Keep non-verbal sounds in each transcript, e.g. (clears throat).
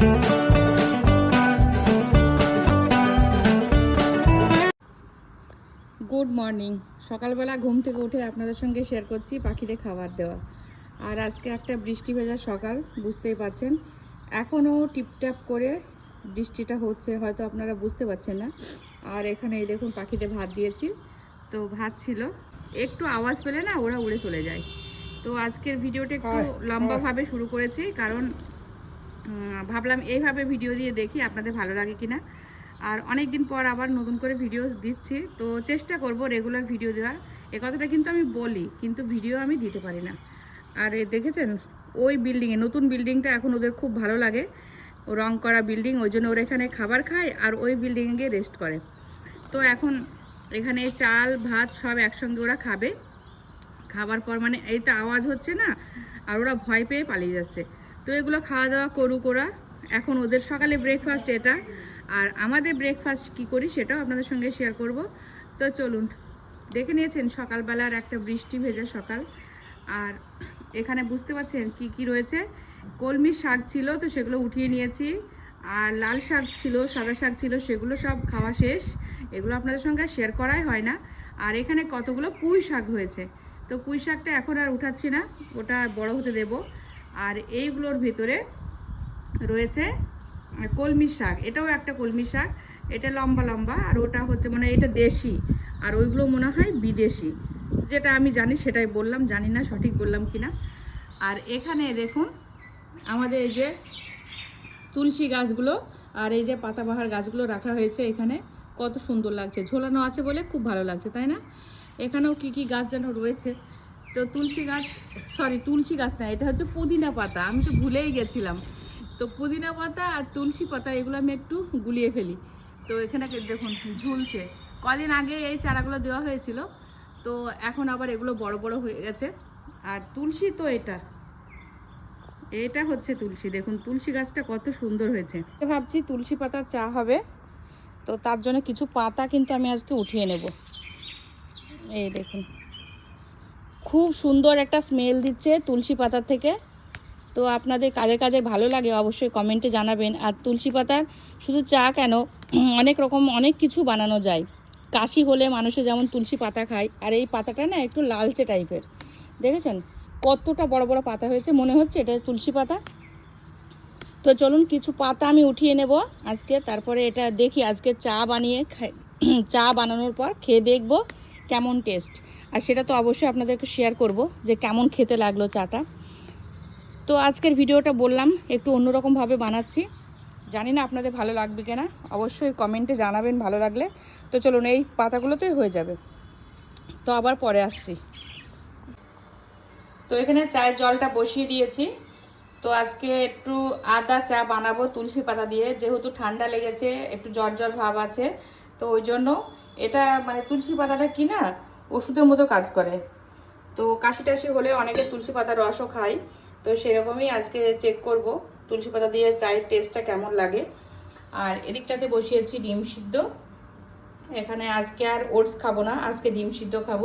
Good morning সকালবেলা ঘুম থেকে উঠে আপনাদের সঙ্গে শেয়ার করছি পাখিদের খাবার দেওয়া। আর আজকে একটা বৃষ্টি ভেজা সকাল বুঝতেই পাচ্ছেন। এখনও টিপটাপ করে বৃষ্টিটা হচ্ছে হয়তো আপনারা বুঝতে পারছেন না। আর এখানে এই দেখুন পাখিদের ভাত দিয়েছি। তো ভাত ছিল। একটু আওয়াজ পেলে না ওরা উড়ে চলে যায়। তো আজকের ভিডিওটা একটু লম্বাভাবে শুরু করেছি কারণ ভাবলাম এইভাবে ভিডিও দিয়ে দেখি আপনাদের ভালো লাগে কিনা। আর অনেক দিন পর আবার নতুন করে ভিডিও দিচ্ছি, তো চেষ্টা করব রেগুলার ভিডিও দেওয়ার। এ কথাটা কিন্তু আমি বলি, কিন্তু ভিডিও আমি দিতে পারি না। আর দেখেছেন, ওই বিল্ডিংয়ে নতুন বিল্ডিংটা এখন ওদের খুব ভালো লাগে। রং করা বিল্ডিং ওই জন্য ওরা এখানে খাবার খায় আর ওই বিল্ডিংয়ে গিয়ে রেস্ট করে। তো এখন এখানে চাল, ভাত সব একসঙ্গে ওরা খাবে। খাবার পর মানে এই তো আওয়াজ হচ্ছে না, আর ওরা ভয় পেয়ে পালিয়ে যাচ্ছে। তো এগুলো খাওয়া দাওয়া করুক ওরা। এখন ওদের সকালে ব্রেকফাস্ট এটা। আর আমাদের ব্রেকফাস্ট কি করি সেটাও আপনাদের সঙ্গে শেয়ার করব। তো চলুন, দেখে নিয়েছেন সকালবেলার একটা বৃষ্টি ভেজা সকাল। আর এখানে বুঝতে পারছেন কি কি রয়েছে। কলমির শাক ছিল, তো সেগুলো উঠিয়ে নিয়েছি। আর লাল শাক ছিল, সাদা শাক ছিল, সেগুলো সব খাওয়া শেষ। এগুলো আপনাদের সঙ্গে শেয়ার করাই হয় না। আর এখানে কতগুলো পুঁই শাক হয়েছে। তো পুঁই শাকটা এখন আর উঠাচ্ছি না, ওটা বড় হতে দেব। আর এইগুলোর ভেতরে রয়েছে কলমি শাক। এটাও একটা কলমি শাক। এটা লম্বা লম্বা আর ওটা হচ্ছে মানে এটা দেশি। আর ওইগুলো মনে হয় বিদেশি। যেটা আমি জানি, সেটাই বললাম। জানি না সঠিক বললাম কিনা। আর এখানে দেখুন, আমাদের এই যে তুলসী গাছগুলো আর এই যে পাতাবাহার গাছগুলো রাখা হয়েছে এখানে। কত সুন্দর লাগছে। ঝোলানো আছে বলে খুব ভালো লাগছে, তাই না? এখানেও কি কি গাছ যেন রয়েছে। তো তুলসী গাছ সরি তুলসী গাছ না, এটা হচ্ছে পুদিনা পাতা, আমি তো ভুলেই গেছিলাম। তো পুদিনা পাতা আর তুলসী পাতা, এগুলো আমি একটু গুলিয়ে ফেলি। তো এখানে দেখুন, ঝুলছে। কদিন আগে এই চারাগুলো দেওয়া হয়েছিল, তো এখন আবার এগুলো বড় বড় হয়ে গেছে। আর তুলসী তো এটা এটা হচ্ছে তুলসী, দেখুন, তুলসী গাছটা কত সুন্দর হয়েছে। ভাবছি তুলসী পাতার চা হবে, তো তার জন্য কিছু পাতা কিন্তু আমি আজকে উঠিয়ে নেব। এই দেখুন। খুব সুন্দর একটা স্মেল দিচ্ছে তুলসী পাতার থেকে। তো আপনাদের কাদের কাদের ভালো লাগে অবশ্যই কমেন্টে জানাবেন। আর তুলসী পাতার শুধু চা কেন অনেক রকম অনেক কিছু বানানো যায়। কাশি হলে মানুষে যেমন তুলসী পাতা খায়, আর এই পাতাটা না একটু লালচে টাইপের। দেখেছেন? কতটা বড় বড় পাতা হয়েছে, মনে হচ্ছে এটা তুলসী পাতা? তো চলুন কিছু পাতা আমি উঠিয়ে নেব আজকে, তারপরে এটা দেখি আজকে চা বানিয়ে (clears throat) চা বানানোর পর খেয়ে দেখব কেমন টেস্ট আর সেটা তো অবশ্যই আপনাদেরকে শেয়ার করব যে কেমন খেতে লাগল চাটা। তো আজকের ভিডিওটা বললাম, একটু অন্যরকমভাবে বানাচ্ছি। জানি না আপনাদের ভালো লাগবে কিনা, অবশ্যই কমেন্টে জানাবেন ভালো লাগলে। তো চলুন, এই পাতাগুলোতেই হয়ে যাবে। তো আবার পরে আসছি। তো এখানে চায়ের জলটা বসিয়ে দিয়েছি। তো আজকে একটু আদা চা বানাবো তুলসী পাতা দিয়ে। যেহেতু ঠান্ডা লেগেছে, একটু জ্বর জ্বর ভাব আছে, তো ওই জন্য এটা মানে তুলসী পাতাটা কি না ওষুধের মতো কাজ করে। তো কাশি টাশি হলে অনেকে তুলসী পাতার রসও খায়। তো সেরকমই আজকে চেক করব। তুলসী পাতা দিয়ে চায়ের টেস্টটা কেমন লাগে। আর এদিকটাতে বসিয়েছি ডিম সিদ্ধ। এখানে আজকে আর ওটস খাব না আজকে ডিম সিদ্ধ খাব।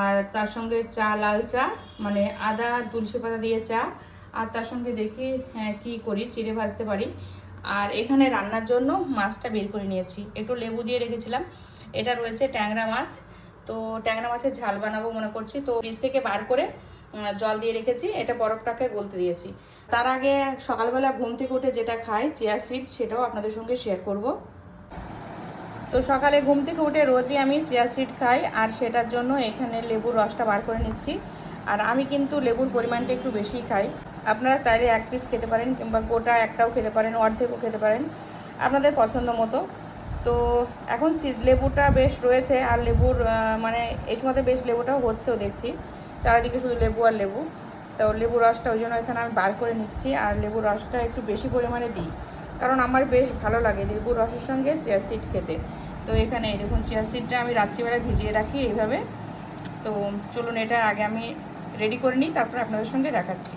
আর তার সঙ্গে চা লাল চা মানে আদা তুলসী পাতা দিয়ে চা। আর তার সঙ্গে দেখি হ্যাঁ, কী করি চিড়ে ভাজতে পারি। আর এখানে রান্নার জন্য মাছটা বের করে নিয়েছি। একটু লেবু দিয়ে রেখেছিলাম। এটা রয়েছে ট্যাংরা মাছ। তো ট্যাংরা মাছের ঝাল বানাবো মনে করছি। তো ফ্রিজ থেকে বার করে জল দিয়ে রেখেছি, এটা বরফটাকে গলতে দিয়েছি। তার আগে সকালবেলা ঘুম থেকে উঠে যেটা খাই চেয়ার সিড, সেটাও আপনাদের সঙ্গে শেয়ার করব। তো সকালে ঘুম থেকে উঠে রোজই আমি চিয়া সিড খাই, আর সেটার জন্য এখানে লেবুর রসটা বার করে নিচ্ছি। আর আমি কিন্তু লেবুর পরিমাণটা একটু বেশি খাই। আপনারা চাইলে এক পিস খেতে পারেন, কিংবা গোটা একটাও খেতে পারেন, অর্ধেকও খেতে পারেন। আপনাদের পছন্দ মতো। তো এখন লেবুটা বেশ রয়েছে, আর লেবুর মানে এই সময়তে বেশ লেবুটাও হচ্ছেও দেখছি। চারিদিকে শুধু লেবু আর লেবু। তো লেবু রসটা ওই জন্য এখানে আমি বার করে নিচ্ছি, আর লেবুর রসটা একটু বেশি পরিমাণে দিই। কারণ আমার বেশ ভালো লাগে লেবুর রসের সঙ্গে চিয়া সিড খেতে। তো এখানে দেখুন, চিয়া সিডটা আমি রাত্রিবেলা ভিজিয়ে রাখি এইভাবে। তো চলুন, এটা আগে আমি রেডি করে নিই, তারপর আপনাদের সঙ্গে দেখাচ্ছি।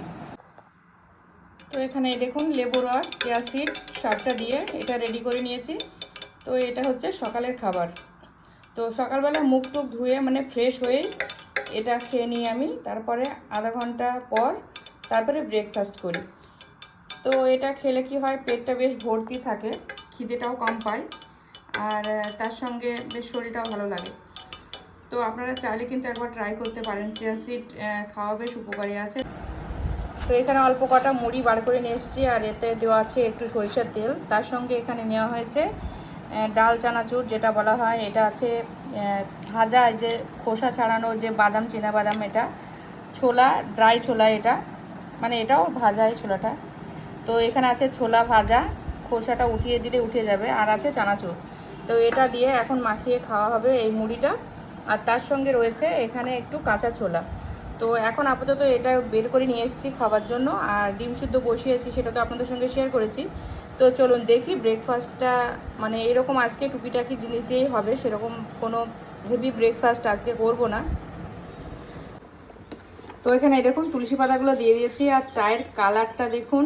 তো এখানে দেখুন লেবু রস, চিয়া সিড, সবটা দিয়ে এটা রেডি করে নিয়েছি। তো এটা হচ্ছে সকালের খাবার। তো সকালবেলা মুখ টুক ধুয়ে মানে ফ্রেশ হয়ে এটা খেয়ে নিই আমি। তারপরে আধা ঘণ্টা পর তারপরে ব্রেকফাস্ট করি। তো এটা খেলে কি হয়, পেটটা বেশ ভর্তি থাকে, খিদেটাও কম পায়, আর তার সঙ্গে বেশ শরীরটাও ভালো লাগে। তো আপনারা চাইলে কিন্তু একবার ট্রাই করতে পারেন। চিয়া সিড খাওয়া বেশ উপকারী আছে। তো এখানে অল্প কটা মুড়ি বার করে নিয়ে এসেছি, আর এতে দেওয়া আছে একটু সরিষার তেল। তার সঙ্গে এখানে নেওয়া হয়েছে ডাল চানাচুর যেটা বলা হয়, এটা আছে ভাজা যে খোসা ছাড়ানো যে বাদাম, চীনা বাদাম এটা, ছোলা ড্রাই ছোলা এটা মানে এটাও ভাজা এই ছোলাটা। তো এখানে আছে ছোলা ভাজা, খোসাটা উঠিয়ে দিলে উঠে যাবে, আর আছে চানাচুর। তো এটা দিয়ে এখন মাখিয়ে খাওয়া হবে এই মুড়িটা, আর তার সঙ্গে রয়েছে এখানে একটু কাঁচা ছোলা। তো এখন আপাতত এটা বের করে নিয়ে এসেছি খাবার জন্য, আর ডিম সিদ্ধ বসিয়েছি, সেটা তো আপনাদের সঙ্গে শেয়ার করেছি। তো চলুন দেখি ব্রেকফাস্টটা মানে এরকম আজকে টুকিটাকি জিনিস দিয়েই হবে, সেরকম কোনো হেভি ব্রেকফাস্ট আজকে করব না। তো এখানে দেখুন, তুলসী পাতাগুলো দিয়ে দিয়েছি আর চায়ের কালারটা দেখুন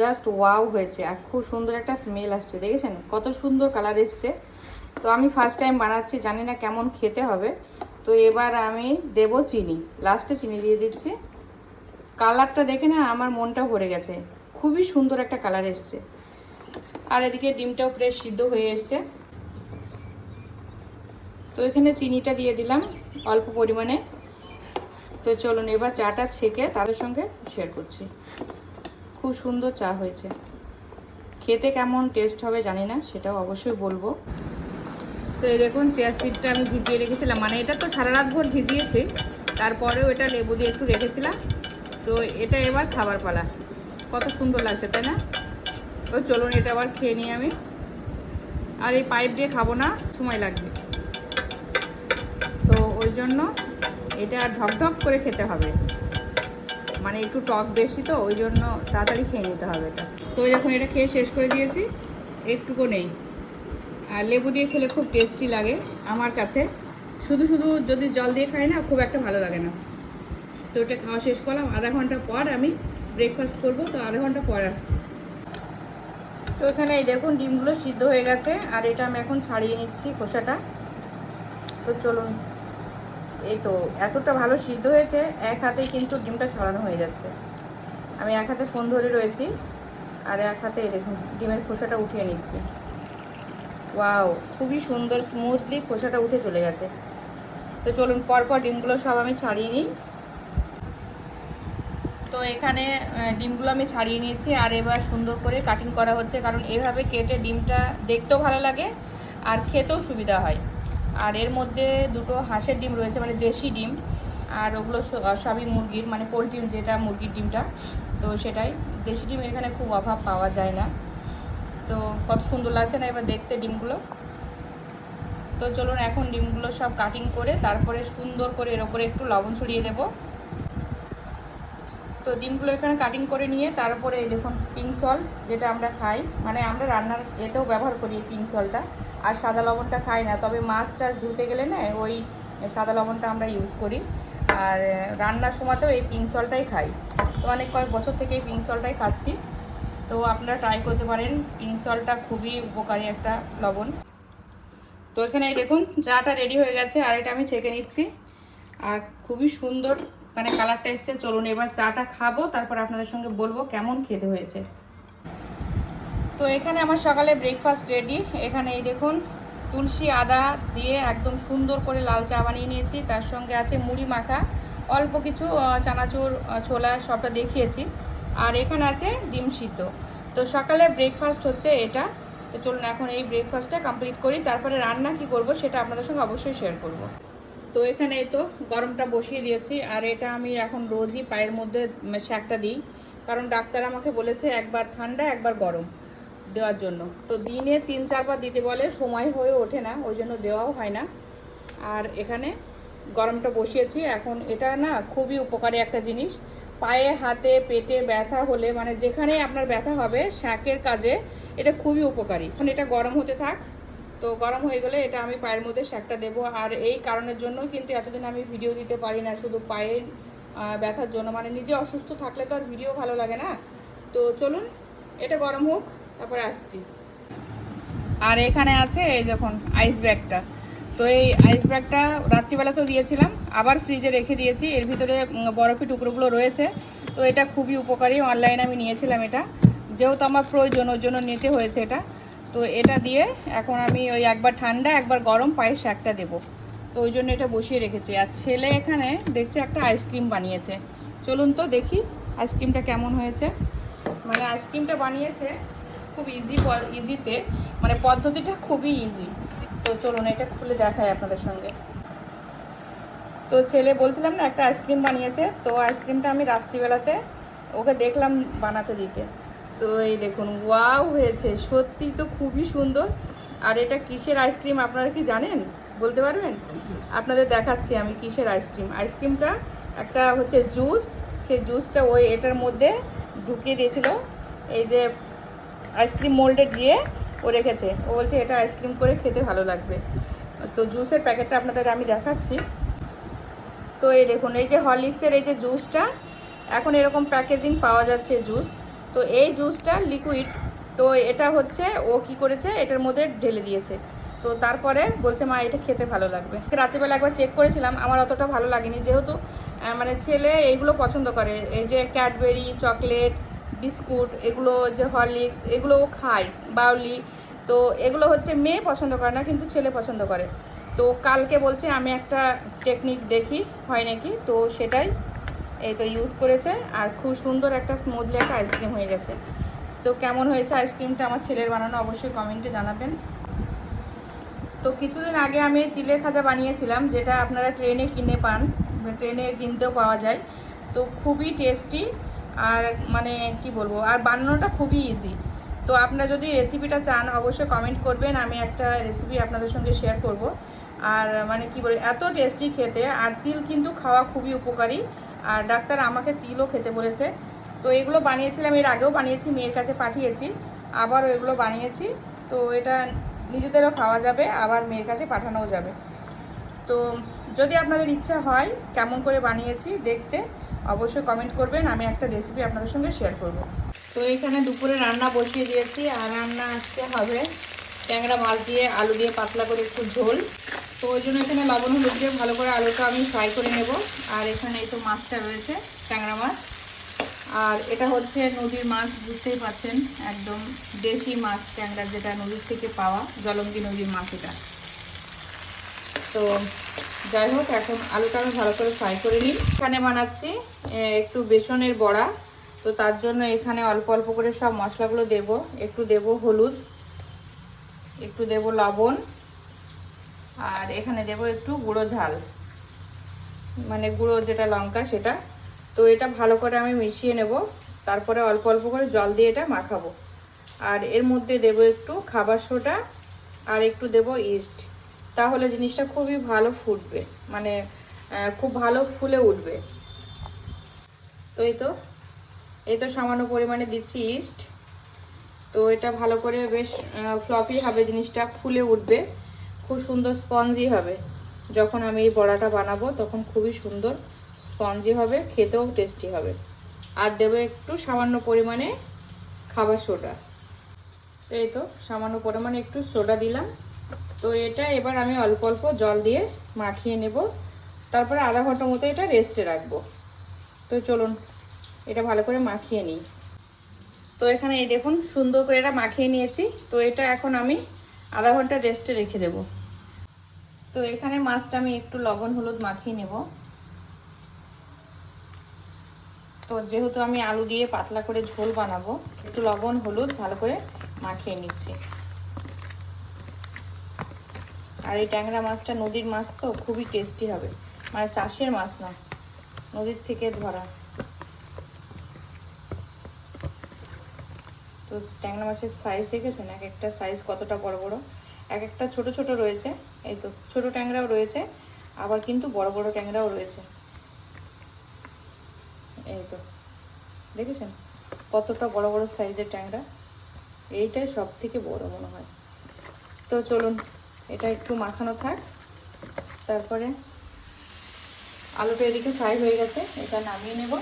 জাস্ট ওয়াও হয়েছে আর খুব সুন্দর একটা স্মেল আসছে, দেখেছেন? কত সুন্দর কালার এসছে। তো আমি ফার্স্ট টাইম বানাচ্ছি, জানি না কেমন খেতে হবে। তো এবার আমি দেব চিনি লাস্টে চিনি দিয়ে দিচ্ছি। কালারটা দেখে না আমার মনটা ভরে গেছে। খুবই সুন্দর একটা কালার এসছে। আর এদিকে ডিমটাও প্রায় সিদ্ধ হয়ে এসছে। তো এখানে চিনিটা দিয়ে দিলাম অল্প পরিমাণে। তো চলুন এবার চাটা ছেঁকে তাদের সঙ্গে শেয়ার করছি। খুব সুন্দর চা হয়েছে। খেতে কেমন টেস্ট হবে জানি না, সেটাও অবশ্যই বলব। তো এই দেখুন চেয়ার সিটটা আমি ভিজিয়ে রেখেছিলাম। মানে এটা তো সারা রাত ভোর ভিজিয়েছি, তারপরেও এটা লেবু দিয়ে একটু রেখেছিলাম। তো এটা এবার খাবার পালা। কত সুন্দর লাগছে, তাই না? তো চলুন এটা আবার খেয়ে নিই আমি। আর এই পাইপ দিয়ে খাব না, সময় লাগবে। তো ওই জন্য এটা আর ঢকঢক করে খেতে হবে। মানে একটু টক বেশি তো, ওই জন্য তাড়াতাড়ি খেয়ে নিতে হবে এটা। তো যখন এটা খেয়ে শেষ করে দিয়েছি। একটুকু নেই। আর লেবু দিয়ে খেলে খুব টেস্টি লাগে আমার কাছে। শুধু শুধু যদি জল দিয়ে খাই না, খুব একটা ভালো লাগে না। তো ওটা খাওয়া শেষ করলাম। আধা ঘণ্টা পর আমি ব্রেকফাস্ট করব, তো আধা ঘণ্টা পর আসছি। তো এখানে এই দেখুন ডিমগুলো সিদ্ধ হয়ে গেছে, আর এটা আমি এখন ছাড়িয়ে নিচ্ছি খোসাটা। তো চলুন, এই তো এতটা ভালো সিদ্ধ হয়েছে, এক হাতেই কিন্তু ডিমটা ছাড়ানো হয়ে যাচ্ছে। আমি এক হাতে ফোন ধরে রয়েছি, আর এক হাতে দেখুন ডিমের খোসাটা উঠিয়ে নিচ্ছি। ওয়াও, খুবই সুন্দর স্মুথলি খোসাটা উঠে চলে গেছে। তো চলুন পরপর ডিমগুলো সব আমি ছাড়িয়ে নিই। তো এখানে ডিমগুলো আমি ছাড়িয়ে নিয়েছি আর এবার সুন্দর করে কাটিং করা হচ্ছে। কারণ এভাবে কেটে ডিমটা দেখতেও ভালো লাগে আর খেতেও সুবিধা হয়। আর এর মধ্যে দুটো হাঁসের ডিম রয়েছে মানে দেশি ডিম। আর ওগুলো সবই মুরগির মানে পোলট্রি যেটা মুরগির ডিমটা। তো সেটাই, দেশি ডিম এখানে খুব অভাব পাওয়া যায় না। তো কত সুন্দর লাগছে না এবার দেখতে ডিমগুলো। তো চলুন এখন ডিমগুলো সব কাটিং করে তারপরে সুন্দর করে এর ওপরে একটু লবণ ছড়িয়ে দেবো। তো ডিমগুলো এখানে কাটিং করে নিয়ে তারপরে দেখুন পিঙ্ক সল্ট যেটা আমরা খাই। মানে আমরা রান্নার এতেও ব্যবহার করি পিঙ্ক সল্টটা আর সাদা লবণটা খাই না, তবে মাছ টাছ ধুতে গেলে না ওই সাদা লবণটা আমরা ইউজ করি। আর রান্নার সময়তেও এই পিঙ্ক সল্টটাই খাই। তো অনেক কয়েক বছর থেকে এই পিঙ্ক সল্টটাই খাচ্ছি। তো আপনারা ট্রাই করতে পারেন পিঙ্ক সল্টটা খুবই উপকারী একটা লবণ। তো এখানে দেখুন, চাটা রেডি হয়ে গেছে, আর এটা আমি ছেঁকে নিচ্ছি। আর খুবই সুন্দর মানে কালারটা এসছে, চলুন এবার চাটা খাব, তারপর আপনাদের সঙ্গে বলব কেমন খেতে হয়েছে। তো এখানে আমার সকালে ব্রেকফাস্ট রেডি এখানে এই দেখুন, তুলসী আদা দিয়ে একদম সুন্দর করে লাল চা বানিয়ে নিয়েছি। তার সঙ্গে আছে মুড়ি মাখা, অল্প কিছু চানাচুর ছোলা, সবটা দেখিয়েছি। আর এখানে আছে ডিম সিদ্ধ। তো সকালে ব্রেকফাস্ট হচ্ছে এটা। তো চলুন এখন এই ব্রেকফাস্টটা কমপ্লিট করি। তারপরে রান্না কি করব সেটা আপনাদের সঙ্গে অবশ্যই শেয়ার করব। তো এখানে তো গরমটা বসিয়ে দিয়েছি, আর এটা আমি এখন রোজই পায়ের মধ্যে শ্যাকটা দিই। কারণ ডাক্তার আমাকে বলেছে একবার ঠান্ডা, একবার গরম দেওয়ার জন্য। তো দিনে তিন, চারবার দিতে বলে, সময় হয়ে ওঠে না, ওই জন্য দেওয়াও হয় না। আর এখানে গরমটা বসিয়েছি। এখন এটা না খুবই উপকারী একটা জিনিস। পায়ে, হাতে, পেটে ব্যথা হলে মানে যেখানে আপনার ব্যথা হবে, শাঁকের কাজে এটা খুবই উপকারী। এখন এটা গরম হতে থাক তো গরম হয়ে গেলে এটা আমি পায়ের মধ্যে শাকটা দেবো। আর এই কারণের জন্য কিন্তু এতদিন আমি ভিডিও দিতে পারি না, শুধু পায়ের ব্যথার জন্য। মানে নিজে অসুস্থ থাকলে তো আর ভিডিও ভালো লাগে না। তো চলুন, এটা গরম হোক, তারপরে আসছি। আর এখানে আছে এই দেখুন আইস ব্যাগটা তো এই আইস ব্যাগটা রাত্রিবেলাতেও দিয়েছিলাম, আবার ফ্রিজে রেখে দিয়েছি। এর ভিতরে বরফি টুকরোগুলো রয়েছে। তো এটা খুবই উপকারী অনলাইনে আমি নিয়েছিলাম এটা। যেহেতু আমার প্রয়োজন ওই জন্য নিতে হয়েছে এটা। তো এটা দিয়ে এখন আমি ওই একবার ঠান্ডা, একবার গরম পায়েস একটা দেবো। তো ওই জন্য এটা বসিয়ে রেখেছি। আর ছেলে এখানে দেখছে একটা আইসক্রিম বানিয়েছে। চলুন তো দেখি আইসক্রিমটা কেমন হয়েছে। মানে আইসক্রিমটা বানিয়েছে খুব ইজি ইজিতে মানে পদ্ধতিটা খুবই ইজি তো চলুন এটা খুলে দেখায় আপনাদের সঙ্গে। তো ছেলে বলছিলাম না, একটা আইসক্রিম বানিয়েছে। তো আইসক্রিমটা আমি রাত্রিবেলাতে ওকে দেখলাম বানাতে দিতে। তো এই দেখুন, ওয়াও হয়েছে, সত্যি তো খুবই সুন্দর। আর এটা কিসের আইসক্রিম আপনারা কি জানেন? বলতে পারবেন? আপনাদের দেখাচ্ছি আমি কিসের আইসক্রিম। আইসক্রিমটা একটা হচ্ছে জুস, সেই জুসটা ওই এটার মধ্যে ঢুকিয়ে দিয়েছিল। এই যে আইসক্রিম মোল্ডে দিয়ে ও রেখেছে। ও বলছে, এটা আইসক্রিম করে খেতে ভালো লাগবে। তো জুসের প্যাকেটটা আপনাদের আমি দেখাচ্ছি। তো এই দেখুন, এই যে হরলিক্সের এই যে জুসটা, এখন এরকম প্যাকেজিং পাওয়া যাচ্ছে জুস। তো এই জুসটা লিকুইড তো এটা হচ্ছে, ও কি করেছে, এটার মধ্যে ঢেলে দিয়েছে। তো তারপরে বলছে, মা, এটা খেতে ভালো লাগবে। রাত্রিবেলা একবার চেক করেছিলাম, আমার অতটা ভালো লাগেনি। যেহেতু মানে ছেলে এইগুলো পছন্দ করে, এই যে ক্যাডবেরি চকলেট বিস্কুট এগুলো যে হরলিক্স এগুলো খায় বাউলি তো এগুলো হচ্ছে মেয়ে পছন্দ করে না, কিন্তু ছেলে পছন্দ করে। তো কালকে বলছে, আমি একটা টেকনিক দেখি, হয় নাকি? তো সেটাই এই তো ইউজ করেছে আর খুব সুন্দর একটা স্মুথলি একটা আইসক্রিম হয়ে গেছে। তো কেমন হয়েছে আইসক্রিমটা আমার ছেলের বানানো অবশ্যই কমেন্টে জানাবেন। তো কিছুদিন আগে আমি তিলের খাজা বানিয়েছিলাম, যেটা আপনারা ট্রেনে কিনে পান ট্রেনে কিনতেও পাওয়া যায়। তো খুবই টেস্টি আর মানে কি বলব, আর বানানোটা খুবই ইজি তো আপনারা যদি রেসিপিটা চান, অবশ্যই কমেন্ট করবেন, আমি একটা রেসিপি আপনাদের সঙ্গে শেয়ার করব। আর মানে কি বলে, এত টেস্টি খেতে, আর তিল কিন্তু খাওয়া খুবই উপকারী। আর ডাক্তার আমাকে তিলও খেতে বলেছে। তো এগুলো বানিয়েছিলাম, এর আগেও বানিয়েছি, মেয়ের কাছে পাঠিয়েছি। আবারও এগুলো বানিয়েছি, তো এটা নিজেদেরও খাওয়া যাবে, আবার মেয়ের কাছে পাঠানোও যাবে। তো যদি আপনাদের ইচ্ছা হয় কেমন করে বানিয়েছি দেখতে, অবশ্যই কমেন্ট করবেন, আমি একটা রেসিপি আপনাদের সঙ্গে শেয়ার করব। তো এখানে দুপুরে রান্না বসিয়ে দিয়েছি, আর রান্না আজকে হবে ট্যাংরা মাছ দিয়ে, আলু দিয়ে পাতলা করে একটু ঝোল। তো ওই জন্য এখানে লবণ, হলুদ দিয়ে ভালো করে আলুটা আমি ফ্রাই করে নেব। আর এখানে এই তো মাছটা রয়েছে, ট্যাংরা মাছ। আর এটা হচ্ছে নদীর মাছ, বুঝতেই পাচ্ছেন, একদম দেশি মাছ ট্যাংরা যেটা নদীর থেকে পাওয়া, জলঙ্গি নদীর মাছ এটা। তো যাই হোক, এখন আলুটা আমি ভালো করে ফ্রাই করে নিই। এখানে বানাচ্ছি একটু বেসনের বড়া। তো তার জন্য এখানে অল্প অল্প করে সব মশলাগুলো দেব। একটু দেব হলুদ একটু দেব লবণ, আর এখানে দেব একটু গুঁড়ো ঝাল। মানে গুঁড়ো যেটা লঙ্কা সেটা। তো এটা ভালো করে আমি মিশিয়ে নেব, তারপরে অল্প অল্প করে জল দিয়ে এটা মাখাবো। আর এর মধ্যে দেব একটু খাবার সোডা, আর একটু দেব ইস্ট। তাহলে জিনিসটা খুবই ভালো ফুটবে মানে খুব ভালো ফুলে উঠবে। তো এই তো এই তো সামান্য পরিমাণে দিচ্ছি ইস্ট। তো এটা ভালো করে বেশ ফ্লপি হবে জিনিসটা, ফুলে উঠবে। খুব সুন্দর স্পঞ্জি হবে। যখন আমি এই বড়াটা বানাবো, তখন খুবই সুন্দর স্পঞ্জি হবে, খেতেও টেস্টি হবে। আর দেবো একটু সামান্য পরিমাণে খাবার সোডা। এই তো, সামান্য পরিমাণে একটু সোডা দিলাম। তো এটা এবার আমি অল্প অল্প জল দিয়ে মাখিয়ে নেব। তারপরে আধা ঘণ্টা মতো এটা রেস্টে রাখব। তো চলুন, এটা ভালো করে মাখিয়ে নিই। তো এখানে এই দেখুন, সুন্দর করে এটা মাখিয়ে নিয়েছি। তো এটা এখন আমি আধা ঘণ্টা রেস্টে রেখে দেব। তো এখানে মাছটা আমি একটু লবণ, হলুদ মাখিয়ে নেব। তো যেহেতু আমি আলু দিয়ে পাতলা করে ঝোল বানাবো, একটু লবণ, হলুদ ভালো করে মাখিয়ে নিচ্ছি। আর এই ট্যাংরা মাছটা নদীর মাছ তো, খুবই টেস্টি হবে। মানে চাষের মাছ না, নদীর থেকে ধরা। তো ট্যাংরা মাছের সাইজ দেখেছেন? এক একটা সাইজ কতটা বড় বড়? এক একটা ছোট ছোট রয়েছে, এই তো ছোট ট্যাংরাও রয়েছে, আবার কিন্তু বড় বড় ট্যাংরাও রয়েছে। এই তো, দেখেছেন? কতটা বড় বড় সাইজের ট্যাংরা? এইটাই সব থেকে বড় মনে হয়। তো চলুন, এটা একটু মাখানো থাক। তারপরে আলুটা এদিকে ফ্রাই হয়ে গেছে, এটা নামিয়ে নেব।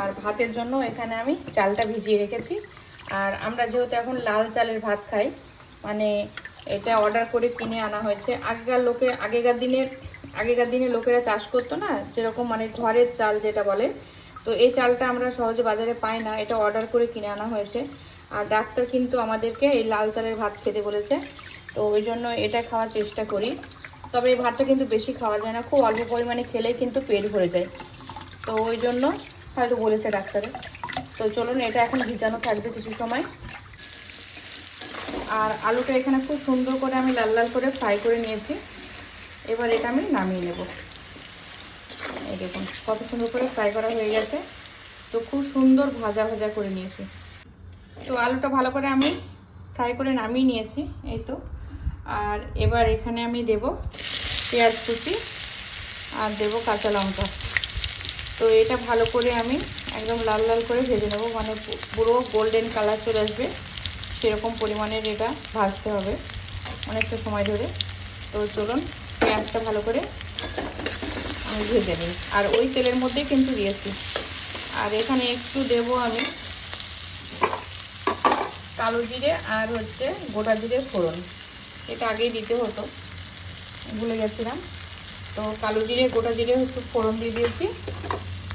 আর ভাতের জন্য এখানে আমি চালটা ভিজিয়ে রেখেছি। আর আমরা যেহেতু এখন লাল চালের ভাত খাই মানে এটা অর্ডার করে কিনে আনা হয়েছে। আগেকার লোকে, আগেকার দিনের, আগেকার দিনে লোকেরা চাষ করতো না, যেরকম মানে ঘরের চাল যেটা বলে। তো এই চালটা আমরা সহজে বাজারে পাই না, এটা অর্ডার করে কিনে আনা হয়েছে। আর ডাক্তার কিন্তু আমাদেরকে এই লাল চালের ভাত খেতে বলেছে। তো ওই জন্য এটা খাওয়ার চেষ্টা করি। তবে এই ভাতটা কিন্তু বেশি খাওয়া যায় না, খুব অল্প পরিমাণে খেলেই কিন্তু পেট ভরে যায়। তো ওই জন্য হয়তো বলেছে ডাক্তারে। তো চলুন, এটা এখন ভিজানো থাকবে কিছু সময়। আর আলুটা এখানে খুব সুন্দর করে আমি লাল লাল করে ফ্রাই করে নিয়েছি। এবার এটা আমি নামিয়ে নেব। এই দেখুন, কত সুন্দর করে ফ্রাই করা হয়ে গেছে। তো খুব সুন্দর ভাজা ভাজা করে নিয়েছি। তো আলুটা ভালো করে আমি ফ্রাই করে নামিয়ে নিয়েছি, এই তো। আর এবার এখানে আমি দেব পেঁয়াজ কুচি আর দেব কাঁচা লঙ্কা। তো এটা ভালো করে আমি একদম লাল লাল করে ভেজে নেব। মানে পুরো গোল্ডেন কালার চলে আসবে। সেরকম পরিমাণের এটা ভাজতে হবে অনেকটা সময় ধরে। তো চলুন পেঁয়াজটা ভালো করে আমি ভেজে নিই। আর ওই তেলের মধ্যেই কিন্তু দিয়েছি। আর এখানে একটু দেব আমি কালো জিরে আর হচ্ছে গোটা জিরে ফোড়ন। এটা আগেই দিতে হতো। ভুলে গেছিলাম। তো কালো জিরে, গোটা জিরে একটু ফোড়ন দিয়ে দিয়েছি।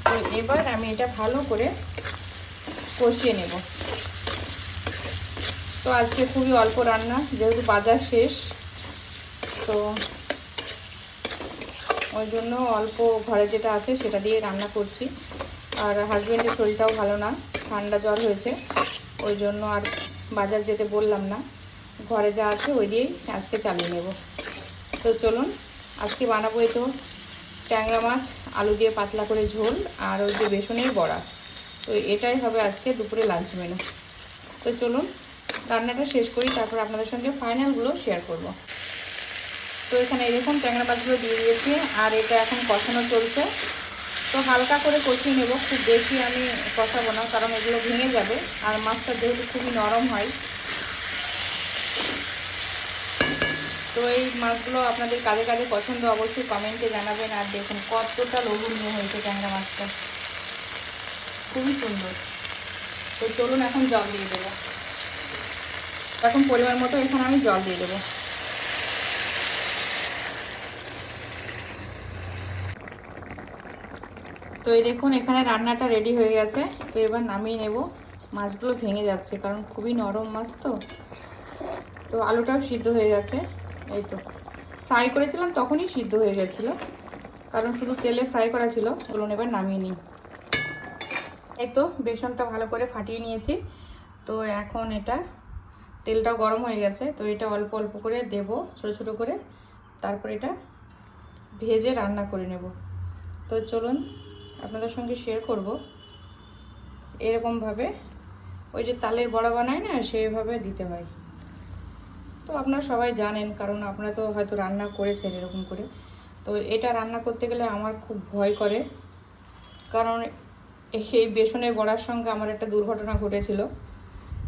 তো এবার আমি এটা ভালো করে কষিয়ে নেব। তো আজকে খুবই অল্প রান্না, যেহেতু বাজার শেষ, তো ওই জন্য অল্প ঘরে যেটা আছে সেটা দিয়ে রান্না করছি। আর হাজব্যান্ডের শরীরটাও ভালো না, ঠান্ডা জ্বর হয়েছে, ওই জন্য আর বাজার যেতে বললাম না। ঘরে যা আছে ওই দিয়েই আজকে চালিয়ে নেব। তো চলুন আজকে বানাবো তো ট্যাংরা মাছ, আলু দিয়ে পাতলা করে ঝোল আর ওই যে বেসনের বড়া। তো এটাই হবে আজকে দুপুরে লাঞ্চ মেনু তো চলুন, রান্নাটা শেষ করি, তারপর আপনাদের সঙ্গে ফাইনালগুলো শেয়ার করব। তো এখানে এরকম ট্যাংরা মাছগুলো দিয়ে দিয়েছি, আর এটা এখন কষানো চলছে। তো হালকা করে কষিয়ে নেব, খুব বেশি আমি কষাবো না, কারণ এগুলো ভেঙে যাবে। আর মাছটা যেহেতু খুবই নরম হয় তো এই মাছগুলো আপনাদের কাদের কাদের পছন্দ অবশ্যই কমেন্টে জানাবেন। আর দেখুন, কতটা লোভনীয় হয়েছে ট্যাংরা মাছটা। খুবই সুন্দর। তো চলুন এখন জল দিয়ে দেবো। এখন পরিমাণ মতো এখানে আমি জল দিয়ে দেবো। তো এই দেখুন, এখানে রান্নাটা রেডি হয়ে গেছে। তো এবার নামিয়ে নেব। মাছগুলো ভেঙে যাচ্ছে, কারণ খুবই নরম মাছ তো। তো আলুটাও সিদ্ধ হয়ে গেছে। এই তো। ফ্রাই করেছিলাম, তখনই সিদ্ধ হয়ে গেছিল। কারণ শুধু তেলে ফ্রাই করা ছিল ওগুলো এবার নামিয়ে নিই। এই তো, বেসনটা ভালো করে ফাটিয়ে নিয়েছি। তো এখন এটা, তেলটাও গরম হয়ে গেছে, তো এটা অল্প অল্প করে দেব, ছোট ছোট করে। তারপর এটা ভেজে রান্না করে নেব। তো চলুন, আপনাদের সঙ্গে শেয়ার করব। এরকমভাবে, ওই যে তালের বড়া বানায় না সেইভাবে দিতে হয়। তো আপনারা সবাই জানেন, কারণ আপনারা তো হয়তো রান্না করেছেন এরকম করে। তো এটা রান্না করতে গেলে আমার খুব ভয় করে। কারণ এই বেসনের বড়ার সঙ্গে আমার একটা দুর্ঘটনা ঘটেছিল।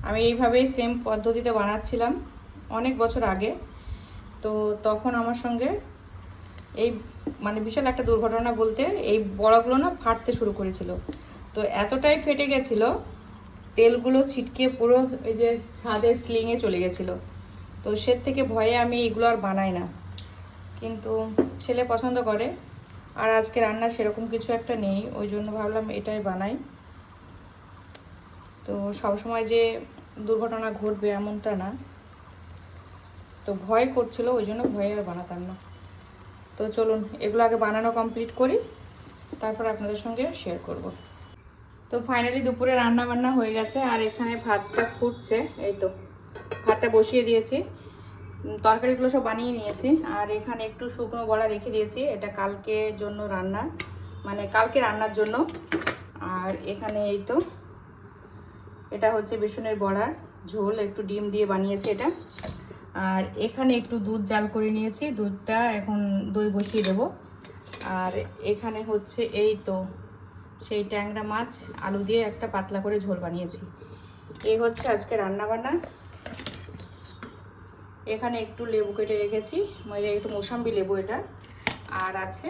আমি এইভাবেই সেম পদ্ধতিতে বানাচ্ছিলাম অনেক বছর আগে। তো তখন আমার সঙ্গে এই মানে বিশাল একটা দুর্ঘটনা বলতে এই বড়াগুলো না ফাটতে শুরু করেছিল। তো এতটাই ফেটে গেছিল, তেলগুলো ছিটকে পুরো এই যে ছাদের স্লিংয়ে চলে গেছিল। তো সে থেকে ভয়ে আমি এগুলো আর বানাই না। কিন্তু ছেলে পছন্দ করে, আর আজকে রান্না সেরকম কিছু একটা নেই, ওই জন্য ভাবলাম এটাই বানাই। তো সবসময় যে দুর্ঘটনা ঘটবে এমনটা না। তো ভয় করছিল, ওই জন্য ভয়ে আর বানাতাম না। তো চলুন, এগুলো আগে বানানো কমপ্লিট করি, তারপর আপনাদের সঙ্গে শেয়ার করব। তো ফাইনালি দুপুরে রান্না বান্না হয়ে গেছে, আর এখানে ভাতটা ফুটছে, এই তো। ভাতটা বসিয়ে দিয়েছি। তরকারিগুলো সব বানিয়ে নিয়েছি। আর এখানে একটু শুকনো বড়া রেখে দিয়েছি। এটা কালকে জন্য রান্না মানে কালকে রান্নার জন্য। আর এখানে এই তো, এটা হচ্ছে বেসনের বড়া, ঝোল, একটু ডিম দিয়ে বানিয়েছি এটা। আর এখানে একটু দুধ জাল করে নিয়েছি। দুধটা এখন দই বসিয়ে দেব। আর এখানে হচ্ছে এই তো, সেই ট্যাংরা মাছ, আলু দিয়ে একটা পাতলা করে ঝোল বানিয়েছি। এই হচ্ছে আজকে রান্না বান্না এখানে একটু লেবু কেটে রেখেছি মানে একটু মোসাম্বি লেবু এটা, আর আছে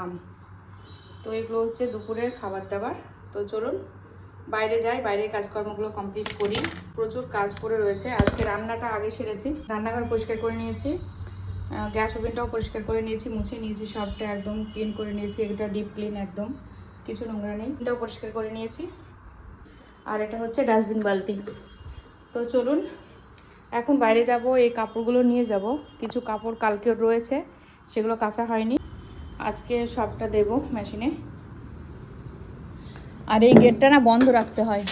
আম। তো এগুলো হচ্ছে দুপুরের খাবার দাবার। তো চলুন, বাইরে যাই, বাইরের কাজকর্মগুলো কমপ্লিট করি। প্রচুর কাজ পড়ে রয়েছে। আজকে রান্নাটা আগে সেরেছি, রান্নাঘর পরিষ্কার করে নিয়েছি গ্যাস ওভেনটাও পরিষ্কার করে নিয়েছি, মুছে নিয়েছি, সবটা একদম ক্লিন করে নিয়েছি এটা ডিপ ক্লিন একদম, কিছু নোংরা নেই, এটাও পরিষ্কার করে নিয়েছি। আর এটা হচ্ছে ডাস্টবিন বালতি। তো চলুন এখন বাইরে যাব, এই কাপড়গুলো নিয়ে যাব। কিছু কাপড় কালকেও রয়েছে, সেগুলো কাঁচা হয়নি। আজকে সবটা দেব মেশিনে। আর এই গেটটা না বন্ধ রাখতে হয়,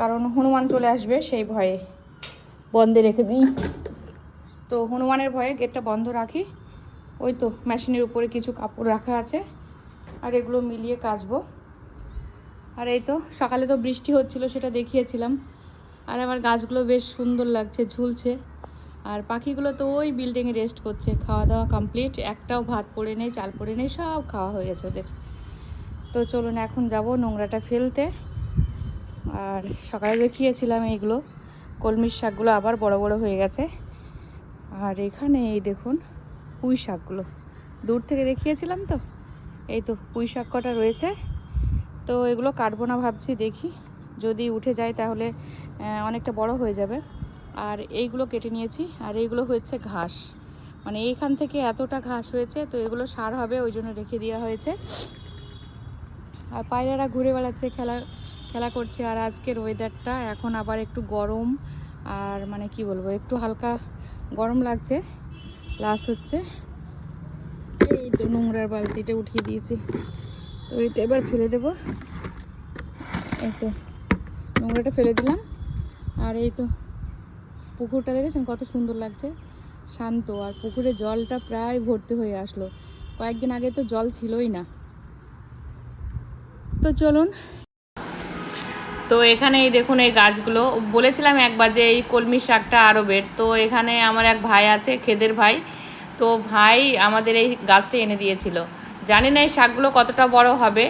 কারণ হনুমান চলে আসবে সেই ভয়ে। বন্ধে রেখে দিই। তো হনুমানের ভয়ে গেটটা বন্ধ রাখি। ওই তো মেশিনের উপরে কিছু কাপড় রাখা আছে, আর এগুলো মিলিয়ে কাচবো। আর এই তো সকালে তো বৃষ্টি হচ্ছিল, সেটা দেখিয়েছিলাম। আর আমার গাছগুলো বেশ সুন্দর লাগছে, ঝুলছে। আর পাখিগুলো তো ওই বিল্ডিংয়ে রেস্ট করছে। খাওয়া দাওয়া কমপ্লিট একটাও ভাত পড়ে নেই, চাল পড়ে নেই, সব খাওয়া হয়ে গেছে ওদের। তো চলুন এখন যাব নোংরাটা ফেলতে। আর সকালে দেখিয়েছিলাম এইগুলো, কলমির শাকগুলো আবার বড় বড় হয়ে গেছে। আর এখানে এই দেখুন, পুঁই শাকগুলো। দূর থেকে দেখিয়েছিলাম তো? এই তো পুঁই শাক কটা রয়েছে। তো এগুলো কাটবো না ভাবছি, দেখি। যদি উঠে যায় তাহলে অনেকটা বড় হয়ে যাবে। আর এইগুলো কেটে নিয়েছি। আর এইগুলো হচ্ছে ঘাস। মানে এইখান থেকে এতটা ঘাস হয়েছে, তো এগুলো সার হবে, ওই জন্য রেখে দেওয়া হয়েছে। আর পায়রারা ঘুরে বেড়াচ্ছে, খেলা খেলা করছে। আর আজকের ওয়েদারটা এখন আবার একটু গরম। আর মানে কি বলব, একটু হালকা গরম লাগছে। প্লাস হচ্ছে এই তো নোংরার বালতিটা উঠিয়ে দিয়েছি। তো এটা এবার ফেলে দেবো। এই তো নোংরাটা ফেলে দিলাম। আর এই তো পুকুরটা দেখেছেন কত সুন্দর লাগছে? শান্ত, আর পুকুরে জলটা প্রায় ভর্তি হয়ে আসলো। কয়েকদিন আগে তো জল ছিলই না। তো চলুন। তো এখানে এই দেখুন এই গাছগুলো। বলেছিলাম একবার যে এই কলমি শাকটা আরও বের। তো এখানে আমার এক ভাই আছে, খেদের ভাই। তো ভাই আমাদের এই গাছটা এনে দিয়েছিল। জানি না এই শাকগুলো কতটা বড় হবে।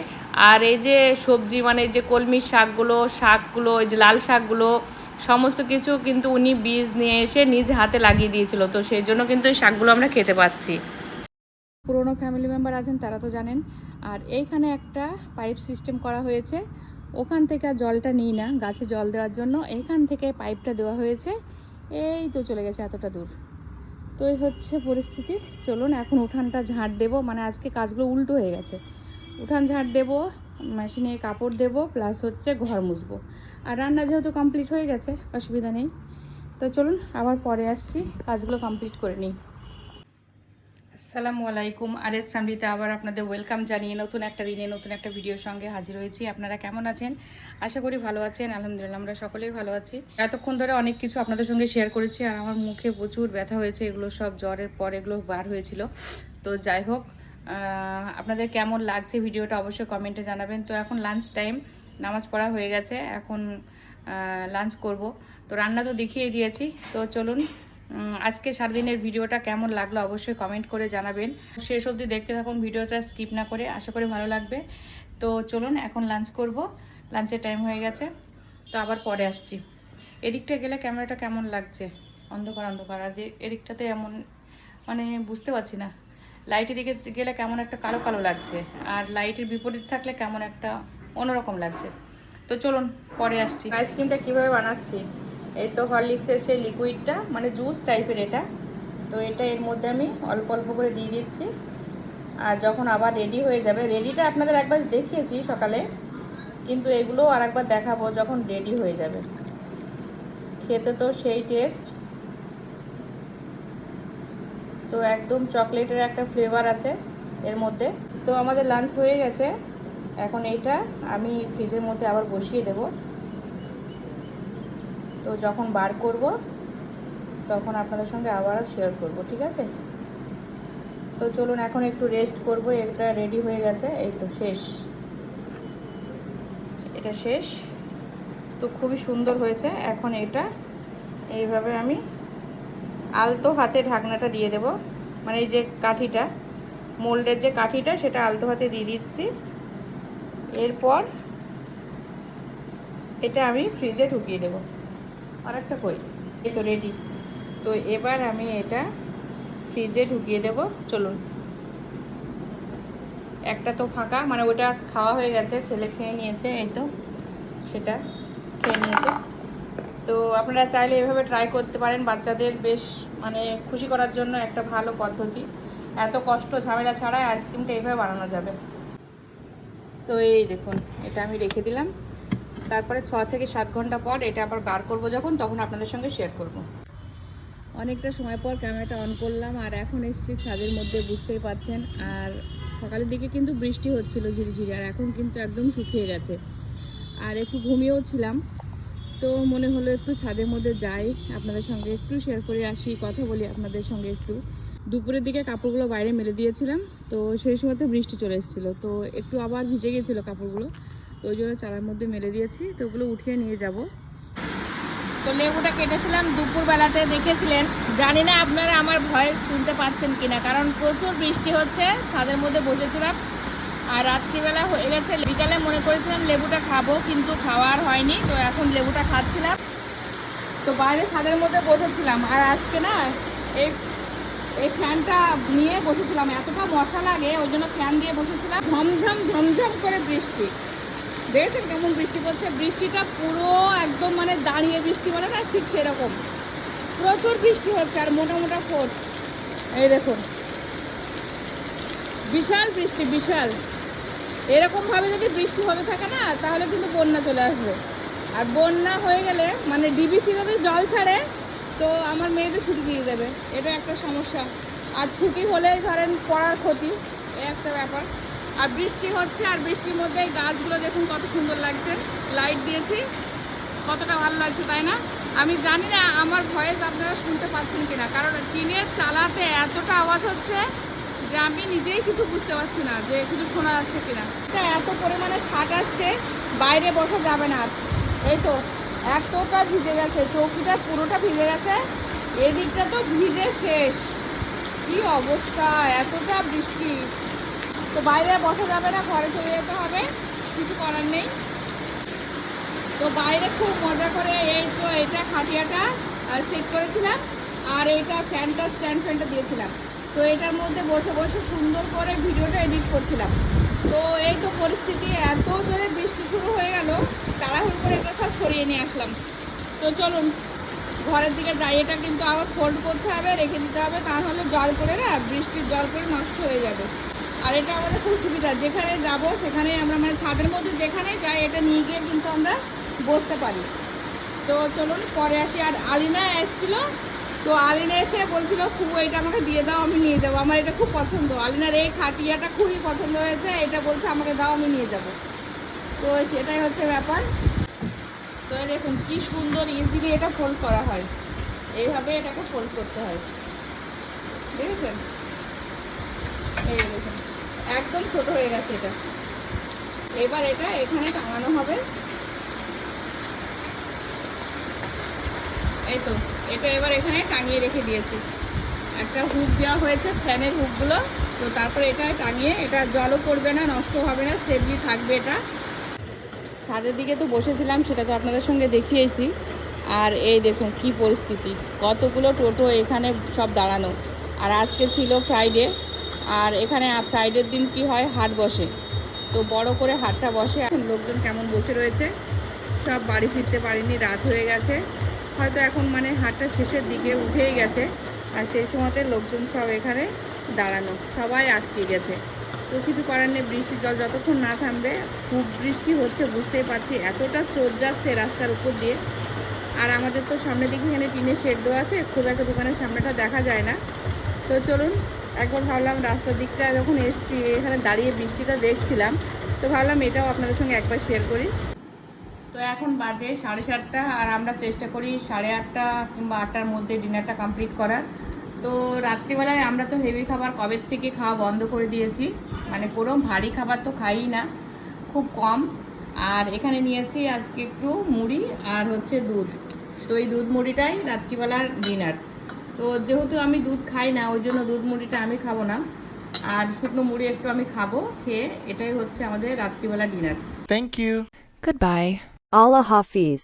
আর এই যে সবজি মানে যে কলমি শাকগুলো শাকগুলো, এই যে লাল শাকগুলো সমস্ত কিছু কিন্তু উনি বীজ নিয়ে এসে নিজ হাতে লাগিয়ে দিয়েছিল। তো সেই জন্য কিন্তু এই শাকগুলো আমরা খেতে পাচ্ছি। পুরনো ফ্যামিলি মেম্বার আছেন, তারা তো জানেন। আর এইখানে একটা পাইপ সিস্টেম করা হয়েছে। ওখান থেকে আর জলটা নিই না, গাছে জল দেওয়ার জন্য। এখান থেকে পাইপটা দেওয়া হয়েছে। এই তো চলে গেছে এতটা দূর। তো এই হচ্ছে পরিস্থিতি। চলুন, এখন উঠানটা ঝাড় দেবো। মানে আজকে কাজগুলো উল্টো হয়ে গেছে। উঠান ঝাড় দেবো। মেশিনে কাপড় দেবো প্লাস হচ্ছে ঘর মুছবো। আর রান্না যেহেতু কমপ্লিট হয়ে গেছে, অসুবিধা নেই। তো চলুন, আবার পরে আসছি, কাজগুলো কমপ্লিট করে নিই। আসসালামু আলাইকুম আর এস ফ্যামিলিতে আবার আপনাদের ওয়েলকাম জানিয়ে নতুন একটা দিনে, নতুন একটা ভিডিওর সঙ্গে হাজির হয়েছি। আপনারা কেমন আছেন? আশা করি ভালো আছেন, আলহামদুলিল্লাহ, আমরা সকলেই ভালো আছি। এতক্ষণ ধরে অনেক কিছু আপনাদের সঙ্গে শেয়ার করেছি, আর আমার মুখে প্রচুর ব্যথা হয়েছে, এগুলো সব জ্বরের পর এগুলো বার হয়েছিল। তো যাই হোক আপনাদের কেমন লাগছে ভিডিওটা অবশ্যই কমেন্টে জানাবেন। তো এখন লাঞ্চ টাইম নামাজ পড়া হয়ে গেছে, এখন লাঞ্চ করব। তো রান্না তো দেখিয়ে দিয়েছি। তো চলুন আজকে সারাদিনের ভিডিওটা কেমন লাগল অবশ্যই কমেন্ট করে জানাবেন। শেষ অবধি দেখতে থাকুন, ভিডিওটা স্কিপ না করে, আশা করি ভালো লাগবে। তো চলুন, এখন লাঞ্চ করব। লাঞ্চের টাইম হয়ে গেছে। তো আবার পরে আসছি। এদিকটা গেলে ক্যামেরাটা কেমন লাগছে? অন্ধকার অন্ধকার। আর এদিকটাতে এমন মানে বুঝতে পারছি না। লাইটের দিকে গেলে কেমন একটা কালো কালো লাগছে, আর লাইটের বিপরীত থাকলে কেমন একটা অন্যরকম লাগছে। তো চলুন, পরে আসছি। আইসক্রিমটা কীভাবে বানাচ্ছি? এই তো হরলিক্সের সেই লিকুইডটা মানে জুস টাইপের এটা। তো এটা এর মধ্যে আমি অল্প অল্প করে দিয়ে দিচ্ছি। আর যখন আবার রেডি হয়ে যাবে রেডিটা আপনাদের একবার দেখিয়েছি সকালে, কিন্তু এগুলো আর একবার দেখাবো যখন রেডি হয়ে যাবে। খেতে তো সেই টেস্ট তো একদম চকলেটের একটা ফ্লেভার আছে এর মধ্যে। তো আমাদের লাঞ্চ হয়ে গেছে। এখন এইটা আমি ফ্রিজের মধ্যে আবার বসিয়ে দেব। তো যখন বার করব, তখন আপনাদের সঙ্গে আবার শেয়ার করব, ঠিক আছে? তো চলুন এখন একটু রেস্ট করব, এটা রেডি হয়ে গেছে, এই তো শেষ। এটা শেষ। তো খুবই সুন্দর হয়েছে। এখন এটা এইভাবে আমি আলতো হাতে ঢাকনাটা দিয়ে দেব। মানে এই যে কাঠিটা, মোল্ডের যে কাঠিটা, সেটা আলতো হাতে দিয়ে দিচ্ছি। এরপর এটা আমি ফ্রিজে ঢুকিয়ে দেব। আর একটা কই? এই তো রেডি তো এবার আমি এটা ফ্রিজে ঢুকিয়ে দেব। চলুন। একটা তো ফাঁকা মানে ওটা খাওয়া হয়ে গেছে, ছেলে খেয়ে নিয়েছে, এই তো। সেটা খেয়ে নিয়েছে। তো আপনারা চাইলে এভাবে ট্রাই করতে পারেন। বাচ্চাদের বেশ মানে খুশি করার জন্য একটা ভালো পদ্ধতি। এত কষ্ট, ঝামেলা ছাড়াই আইসক্রিমটা এইভাবে বানানো যাবে। তো এই দেখুন, এটা আমি রেখে দিলাম। তারপরে ছ থেকে সাত ঘণ্টা পর এটা আবার বার করব যখন, তখন আপনাদের সঙ্গে শেয়ার করব। অনেকটা সময় পর ক্যামেরাটা অন করলাম, আর এখন এসছি ছাদের মধ্যে, বুঝতেই পারছেন। আর সকালের দিকে কিন্তু বৃষ্টি হচ্ছিল ঝিরিঝিরি, আর এখন কিন্তু একদম শুকিয়ে গেছে। আর একটু ঘুমিয়েও ছিলাম। তো মনে হলো একটু ছাদের মধ্যে যাই, আপনাদের সঙ্গে একটু শেয়ার করে আসি, কথা বলি আপনাদের সঙ্গে একটু। দুপুরের দিকে কাপড়গুলো বাইরে মেলে দিয়েছিলাম, তো সেই সময় তো বৃষ্টি চলে এসেছিল, তো একটু আবার ভিজে গিয়েছিল কাপড়গুলো, তো ওই জন্য চালার মধ্যে মেলে দিয়েছি, তো ওগুলো উঠিয়ে নিয়ে যাব। তো লেবুটা কেটেছিলাম দুপুরবেলাতে, দেখেছিলেন? জানি না আপনারা আমার ভয়েস শুনতে পাচ্ছেন কিনা, কারণ প্রচুর বৃষ্টি হচ্ছে, ছাদের মধ্যে বসেছিলাম। আর রাত্রিবেলা হয়ে গেছে, বিকালে মনে করেছিলাম লেবুটা খাব, কিন্তু খাওয়ার হয়নি, তো এখন লেবুটা খাচ্ছিলাম। তো বাইরে ছাদের মধ্যে বসেছিলাম, আর আজকে না এই এই ফ্যানটা নিয়ে বসেছিলাম, এতটা মশা লাগে, ওই জন্য ফ্যান দিয়ে বসেছিলাম। ঝমঝম ঝমঝম করে বৃষ্টি। দেখেছেন কেমন বৃষ্টি পড়ছে? বৃষ্টিটা পুরো একদম মানে দাঁড়িয়ে বৃষ্টি বলে না ঠিক সেরকম। প্রচুর বৃষ্টি হচ্ছে, আর মোটা মোটা ফোট এই দেখুন। বিশাল বৃষ্টি, বিশাল। এরকমভাবে যদি বৃষ্টি হতে থাকে না, তাহলে কিন্তু বন্যা চলে আসবে। আর বন্যা হয়ে গেলে মানে ডিবিসি যদি জল ছাড়ে, তো আমার মেয়েদের ছুটি দিয়ে দেবে। এটা একটা সমস্যা। আর ছুটি হলেই ধরেন পড়ার ক্ষতি এই একটা ব্যাপার। আর বৃষ্টি হচ্ছে, আর বৃষ্টির মধ্যে গাছগুলো দেখুন কত সুন্দর লাগছে। লাইট দিয়েছি, কতটা ভালো লাগছে, তাই না? আমি জানি না, আমার ভয়েস আপনারা শুনতে পাচ্ছেন কিনা, কারণ টিনের চালাতে এতটা আওয়াজ হচ্ছে যে আমি নিজেই কিছু বুঝতে পারছি না যে কিছু শোনা যাচ্ছে কিনা। এত পরিমাণে ছাট আসছে, বাইরে বসা যাবে না এই তো এতটা ভিজে গেছে, চৌকিটা পুরোটা ভিজে গেছে, এদিকটা তো ভিজে শেষ। কি অবস্থা, এতটা বৃষ্টি। তো বাইরে বসা যাবে না, ঘরে চলে যেতে হবে, কিছু করার নেই। তো বাইরে খুব মজা করে, এই তো এটা খাটিয়াটা সেট করেছিলাম, আর এইটা ফ্যানটা, স্ট্যান্ড ফ্যানটা দিয়েছিলাম। তো এটার মধ্যে বসে বসে সুন্দর করে ভিডিওটা এডিট করছিলাম। তো এই তো পরিস্থিতি, এত জোরে বৃষ্টি শুরু হয়ে গেল, তাড়াহুড়ো করে এটা সব সরিয়ে নিয়ে আসলাম। তো চলুন, ঘরের দিকে যাই, এটা কিন্তু আবার ফোল্ড করতে হবে, রেখে দিতে হবে, তাহলে জল পড়ে না, বৃষ্টির জল পড়ে নষ্ট হয়ে যাবে। আর এটা আমাদের খুব সুবিধা, যেখানে যাব সেখানে আমরা মানে ছাদের মধ্যে যেখানে যাই, এটা নিয়ে গিয়ে কিন্তু আমরা বসতে পারি। তো চলুন, পরে আসি। আর আলিনা এসেছিল তো আলিনা এসে বলছিল খুব এটা আমাকে দিয়ে দাও, আমি নিয়ে যাব। আমার এটা খুব পছন্দ। আলিনার এই খাটিয়াটা খুবই পছন্দ হয়েছে, এটা বলছে, আমাকে দাও, আমি নিয়ে যাব। তো সেটাই হচ্ছে ব্যাপার। তো দেখুন, কি সুন্দর ইজিলি এটা ফোল্ড করা হয়। এইভাবে এটাকে ফোল্ড করতে হয়। দেখেছেন? এই দেখুন, একদম ছোট হয়ে গেছে এটা। এবার এটা এখানে টাঙানো হবে। এই তো। এটা এবার এখানে টাঙিয়ে রেখে দিয়েছি। একটা হুক দেওয়া হয়েছে, ফ্যানের হুকগুলো। তো তারপরে এটা টাঙিয়ে, এটা জলও পড়বে না, নষ্ট হবে না সেফলি থাকবে এটা। ছাদের দিকে তো বসেছিলাম, সেটা তো আপনাদের সঙ্গে দেখিয়েছি। আর এই দেখুন কি পরিস্থিতি, কতগুলো টোটো এখানে সব দাঁড়ানো। আর আজকে ছিল ফ্রাইডে আর এখানে ফ্রাইডের দিন কি হয়, হাট বসে। তো বড় করে হাটটা বসে। লোকজন কেমন বসে রয়েছে, সব বাড়ি ফিরতে পারিনি, রাত হয়ে গেছে। হয়তো এখন মানে হাটটা শেষের দিকে উঠেই গেছে। আর সেই সময়তে লোকজন সব এখানে দাঁড়ানো, সবাই আটকে গেছে। তো কিছু করার নেই, বৃষ্টির জল যতক্ষণ না থামবে, খুব বৃষ্টি হচ্ছে, বুঝতেই পারছি, এতটা স্রোত যাচ্ছে রাস্তার উপর দিয়ে। আর আমাদের তো সামনের দিকে এখানে টিনের শেড দেওয়া আছে, খুব একটা দোকানের সামনেটা দেখা যায় না। তো চলুন, একবার ভাবলাম রাস্তার দিকটা যখন এসছি, এখানে দাঁড়িয়ে বৃষ্টিটা দেখছিলাম, তো ভাবলাম এটাও আপনাদের সঙ্গে একবার শেয়ার করি। তো এখন বাজে সাড়ে সাতটা আর আমরা চেষ্টা করি সাড়ে আটটা কিংবা আটটার মধ্যে ডিনারটা কমপ্লিট করার। তো রাত্রিবেলায় আমরা তো হেভি খাবার কবের থেকে খাওয়া বন্ধ করে দিয়েছি? মানে কোনো ভারী খাবার তো খাই না খুব কম। আর এখানে নিয়েছি আজকে একটু মুড়ি আর হচ্ছে দুধ। তো এই দুধ মুড়িটাই রাত্রিবেলার ডিনার। তো যেহেতু আমি দুধ খাই না ওই জন্য দুধ মুড়িটা আমি খাব না। আর শুকনো মুড়ি একটু আমি খাব খেয়ে এটাই হচ্ছে আমাদের রাত্রিবেলা dinner. Thank you. Goodbye. Allah Hafiz.